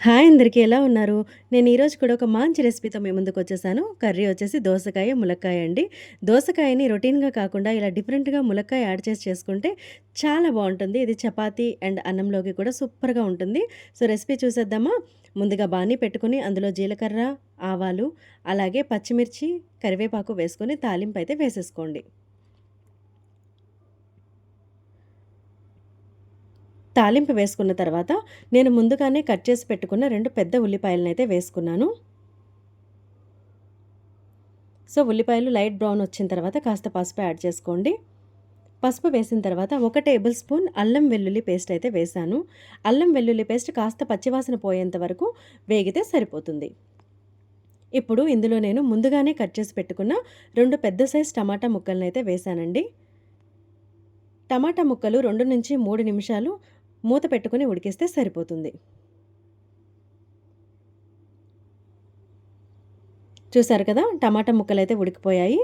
Hi అందరికీ ఎలా ఉన్నారు? నేను ఈరోజు కూడా ఒక మంచి రెసిపీతో మీ ముందుకు వచ్చేసాను. కర్రీ వచ్చేసి దోసకాయ, ములక్కాయ అండి. దోసకాయని రొటీన్‌గా కాకుండా ఇలా డిఫరెంట్‌గా ములక్కాయ యాడ్ చేసి చేసుకుంటే చాలా బాగుంటుంది ఇది చపాతీ అండ్ అన్నంలోకి కూడా సూపర్‌గా ఉంటుంది. సో, రెసిపీ చూసేద్దామా? ముందుగా బాణీ పెట్టుకుని అందులో జీలకర్ర, ఆవాలు, అలాగే పచ్చిమిర్చి, కరివేపాకు వేసుకొని తాలింపు అయితే వేసేసుకోండి. తాలింపు వేసుకున్న తర్వాత నేను ముందుగానే కట్ చేసి పెట్టుకున్న రెండు పెద్ద ఉల్లిపాయలనైతే వేసుకున్నాను. సో, ఉల్లిపాయలు లైట్ బ్రౌన్ వచ్చిన తర్వాత కాస్త పసుపు యాడ్ చేసుకోండి. పసుపు వేసిన తర్వాత ఒక టేబుల్ స్పూన్ అల్లం వెల్లుల్లి పేస్ట్ అయితే వేశాను. అల్లం వెల్లుల్లి పేస్ట్ కాస్త పచ్చివాసన పోయేంత వరకు వేగితే సరిపోతుంది. ఇప్పుడు ఇందులో నేను ముందుగానే కట్ చేసి పెట్టుకున్న రెండు పెద్ద సైజ్ టమాటా ముక్కలనైతే వేశానండి. టమాటా ముక్కలు 2-3 నిమిషాలు మూత పెట్టుకొని ఉడికిస్తే సరిపోతుంది. చూసారు కదా! టమాటా ముక్కలు అయితే ఉడికిపోయాయి.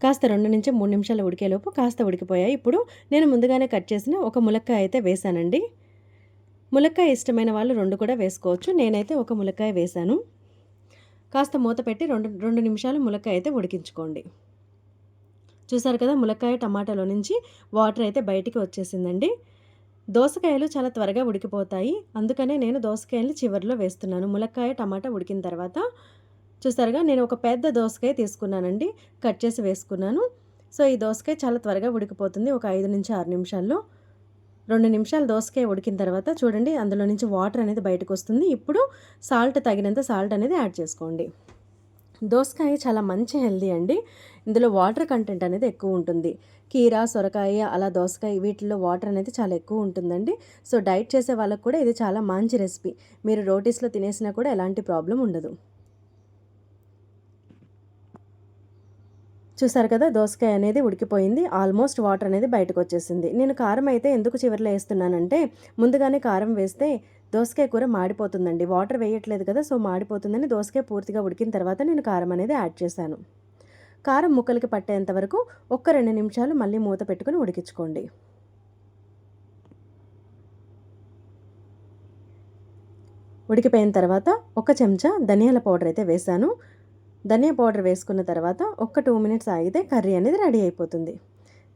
కాస్త 2-3 నిమిషాలు ఉడికేలోపు కాస్త ఉడికిపోయాయి. ఇప్పుడు నేను ముందుగానే కట్ చేసిన ఒక ములక్కాయ అయితే వేశానండి. ములక్కాయ ఇష్టమైన వాళ్ళు రెండు కూడా వేసుకోవచ్చు. నేనైతే ఒక ములక్కాయ వేశాను. కాస్త మూత పెట్టి 2, 2 నిమిషాలు ములక్కాయ అయితే ఉడికించుకోండి. చూసారు కదా! ములక్కాయ టమాటాలో నుంచి వాటర్ అయితే బయటికి వచ్చేసిందండి. దోసకాయలు చాలా త్వరగా ఉడికిపోతాయి. అందుకనే నేను దోసకాయల్ని చివరిలో వేస్తున్నాను. ములక్కాయ, టమాటా ఉడికిన తర్వాత చూసారుగా నేను ఒక పెద్ద దోసకాయ తీసుకున్నానండి. కట్ చేసి వేసుకున్నాను. సో, ఈ దోసకాయ చాలా త్వరగా ఉడికిపోతుంది. ఒక 5-6 నిమిషాల్లో. రెండు నిమిషాలు దోసకాయ ఉడికిన తర్వాత చూడండి అందులో నుంచి వాటర్ అనేది బయటకొస్తుంది. ఇప్పుడు సాల్ట్ తగినంత సాల్ట్ అనేది యాడ్ చేసుకోండి. దోసకాయ చాలా మంచి హెల్తీ అండి. ఇందులో వాటర్ కంటెంట్ అనేది ఎక్కువ ఉంటుంది. కీర, సొరకాయ అలా దోసకాయ వీటిల్లో వాటర్ అనేది చాలా ఎక్కువ ఉంటుందండి. సో, డైట్ చేసే వాళ్ళకి కూడా ఇది చాలా మంచి రెసిపీ. మీరు రోటీస్‌లో తినేసినా కూడా ఎలాంటి ప్రాబ్లం ఉండదు. చూసారు కదా! దోసకాయ అనేది ఉడికిపోయింది. ఆల్మోస్ట్ వాటర్ అనేది బయటకొచ్చేసింది. నేను కారం అయితే ఎందుకు చివరిలో వేస్తున్నానంటే ముందుగానే కారం వేస్తే దోసకాయ కూర మాడిపోతుందండి. వాటర్ వేయట్లేదు కదా! సో, మాడిపోతుందని దోసకాయ పూర్తిగా ఉడికిన తర్వాత నేను కారం అనేది యాడ్ చేశాను. కారం ముక్కలకి పట్టేంత వరకు ఒక్క రెండు నిమిషాలు మళ్ళీ మూత పెట్టుకుని ఉడికించుకోండి. ఉడికిపోయిన తర్వాత ఒక చెంచా ధనియాల పౌడర్ అయితే వేశాను. ధనియా పౌడర్ వేసుకున్న తర్వాత ఒక్క టూ మినిట్స్ ఆగితే కర్రీ అనేది రెడీ అయిపోతుంది.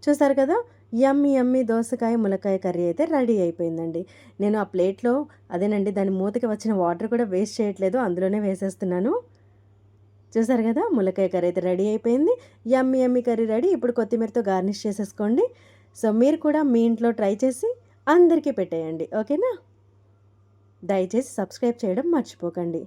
చూసారు కదా! యమ్మి యమ్మీ దోసకాయ, ములక్కాయ కర్రీ అయితే రెడీ అయిపోయిందండి. నేను ఆ ప్లేట్‌లో అదేనండి దాని మూతకి వచ్చిన వాటర్ కూడా వేస్ట్ చేయట్లేదు. అందులోనే వేసేస్తున్నాను. చూసారు కదా! ములక్కాయ కర్రీ అయితే రెడీ అయిపోయింది. Yummy yummy curry ready. ఇప్పుడు కొత్తిమీరతో గార్నిష్ చేసేసుకోండి. సో, మీరు కూడా మీ ఇంట్లో ట్రై చేసి అందరికీ పెట్టేయండి. ఓకేనా? దయచేసి సబ్స్క్రైబ్ చేయడం మర్చిపోకండి.